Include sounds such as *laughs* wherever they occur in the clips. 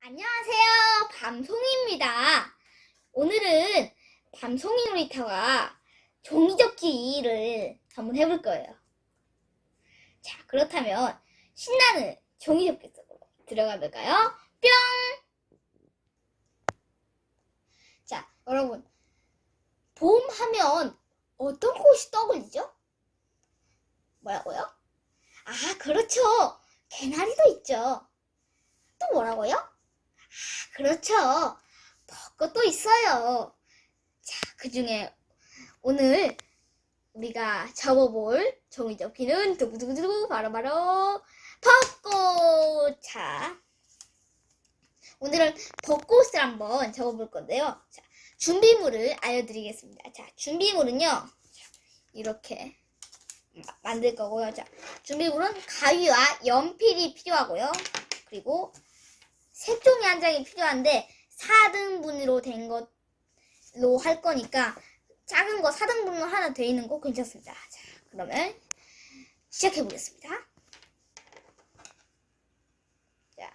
안녕하세요. 밤송이입니다. 오늘은 밤송이 놀이터가 종이접기를 한번 해볼 거예요. 자, 그렇다면 신나는 종이접기 속으로 들어가 볼까요? 뿅! 자, 여러분. 봄 하면 어떤 꽃이 떠올리죠? 뭐라고요? 아, 그렇죠. 개나리도 있죠. 또 뭐라고요? 아, 그렇죠. 벚꽃도 있어요. 자, 그 중에 오늘 우리가 접어볼 종이접기는 두구두구두구 바로바로 벚꽃. 자, 오늘은 벚꽃을 한번 접어볼 건데요. 자, 준비물을 알려드리겠습니다. 자, 준비물은요. 자, 이렇게 마- 만들 거고요. 자, 준비물은 가위와 연필이 필요하고요. 그리고 색종이 한 장이 필요한데 4등분으로 된 것로 할 거니까 작은 거 4등분으로 하나 돼 있는 거 괜찮습니다. 자, 그러면 시작해 보겠습니다. 자,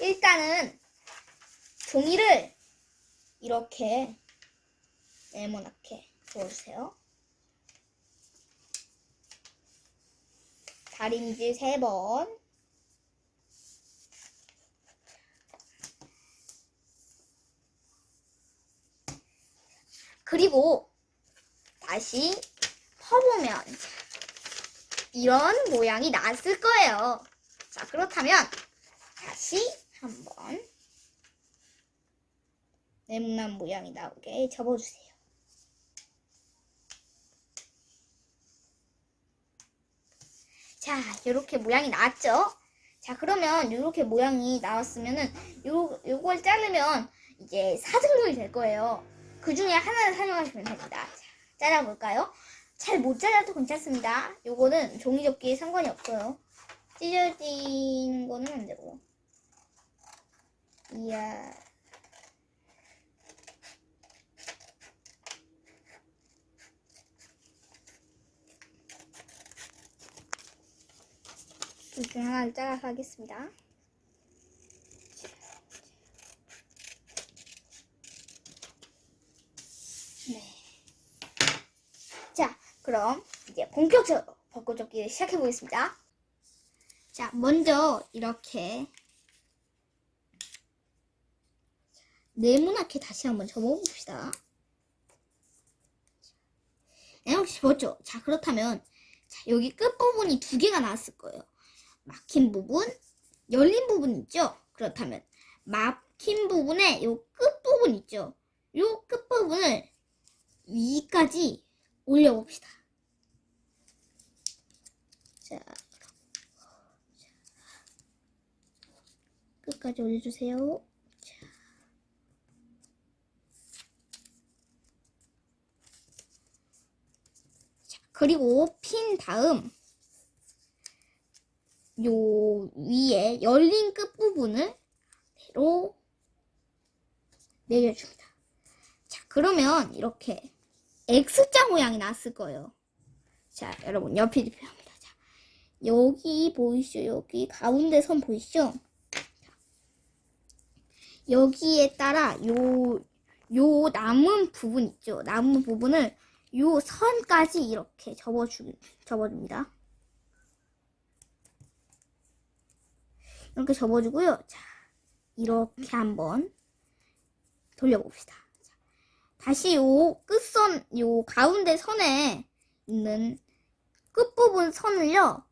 일단은 종이를 이렇게 네모나게 그어주세요. 다림질 3번. 그리고 다시 퍼보면 이런 모양이 나왔을 거예요. 자, 그렇다면 다시 한번 네모난 모양이 나오게 접어주세요. 자, 이렇게 모양이 나왔죠? 자, 그러면 이렇게 모양이 나왔으면은 요, 요걸 자르면 이제 사등분이 될 거예요. 그 중에 하나를 사용하시면 됩니다. 자, 잘라볼까요? 잘 못 잘라도 괜찮습니다. 요거는 종이접기에 상관이 없어요. 찢어지는 거는 안 되고요. 이야. 둘중 하나를 잘라서 하겠습니다. 네. 자, 그럼 이제 본격적으로 벚꽃접기를 시작해 보겠습니다. 자, 먼저 이렇게 네모나게 다시 한번 접어봅시다. 네, 혹시 접었죠? 자, 그렇다면 자, 여기 끝부분이 두 개가 나왔을 거예요. 막힌 부분, 열린 부분 있죠? 그렇다면 막힌 부분에 요 끝부분 있죠? 요 끝부분을 위까지 올려봅시다. 자, 끝까지 올려주세요. 자. 자, 그리고 핀 다음 요 위에 열린 끝부분을 대로 내려줍니다. 자, 그러면 이렇게 X자 모양이 났을 거예요. 자, 여러분 옆이 필요합니다. 자, 여기 보이시죠? 여기 가운데 선 보이시죠? 자, 여기에 따라 요, 요 남은 부분 있죠? 남은 부분을 요 선까지 이렇게 접어주, 접어줍니다. 이렇게 접어주고요. 자, 이렇게 한번 돌려봅시다. 자, 다시 요 끝선, 요 가운데 선에 있는 끝부분 선을요,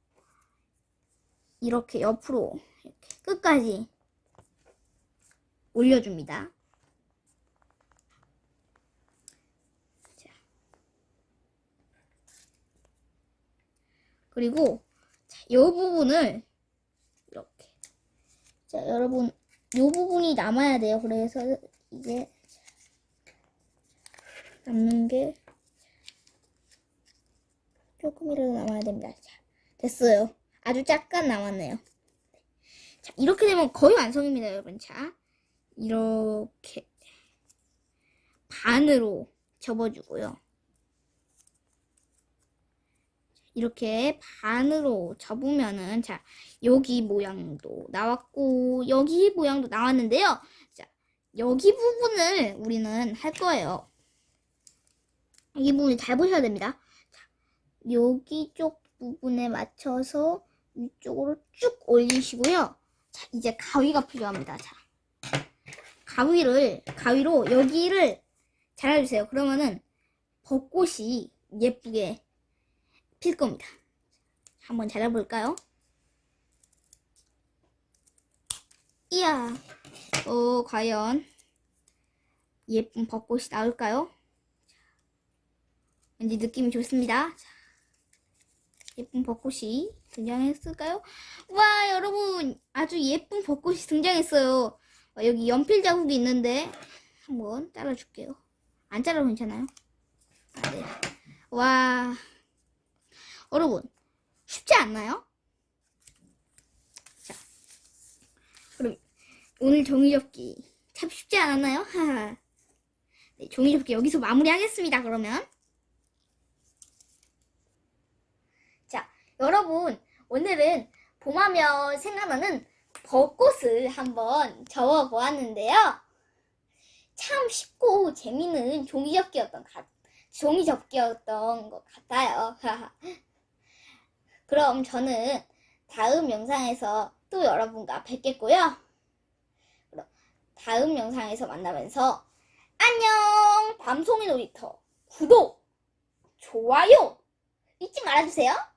이렇게 옆으로 이렇게 끝까지 올려줍니다. 자. 그리고 자, 이 부분을 이렇게 자 여러분 이 부분이 남아야 돼요. 그래서 이게 남는 게 조금이라도 남아야 됩니다. 자, 됐어요. 아주 잠깐 남았네요. 자, 이렇게 되면 거의 완성입니다, 여러분. 자, 이렇게 반으로 접어주고요. 이렇게 반으로 접으면은 자 여기 모양도 나왔고 여기 모양도 나왔는데요. 자 여기 부분을 우리는 할 거예요. 이 부분을 잘 보셔야 됩니다. 자, 여기 쪽 부분에 맞춰서 위쪽으로 쭉 올리시고요. 자 이제 가위가 필요합니다. 자 가위를 가위로 여기를 잘라주세요. 그러면은 벚꽃이 예쁘게 필 겁니다. 한번 잘라볼까요? 이야, 어, 과연 예쁜 벚꽃이 나올까요? 왠지 느낌이 좋습니다. 자, 예쁜 벚꽃이 등장했을까요? 와, 여러분, 아주 예쁜 벚꽃이 등장했어요. 어, 여기 연필 자국이 있는데 한번 잘라줄게요. 안 잘라도 괜찮아요? 아, 네. 와, 여러분, 쉽지 않나요? 자, 그럼 오늘 종이접기 참 쉽지 않았나요? *laughs* 네, 종이접기 여기서 마무리하겠습니다. 그러면 자, 여러분 오늘은 봄하면 생각나는 벚꽃을 한번 적어 보았는데요. 참 쉽고 재미있는 종이접기였던 것, 종이접기였던 것 같아요. *laughs* 그럼 저는 다음 영상에서 또 여러분과 뵙겠고요. 그럼 다음 영상에서 만나면서 안녕! 밤송이 놀이터 구독, 좋아요 잊지 말아주세요.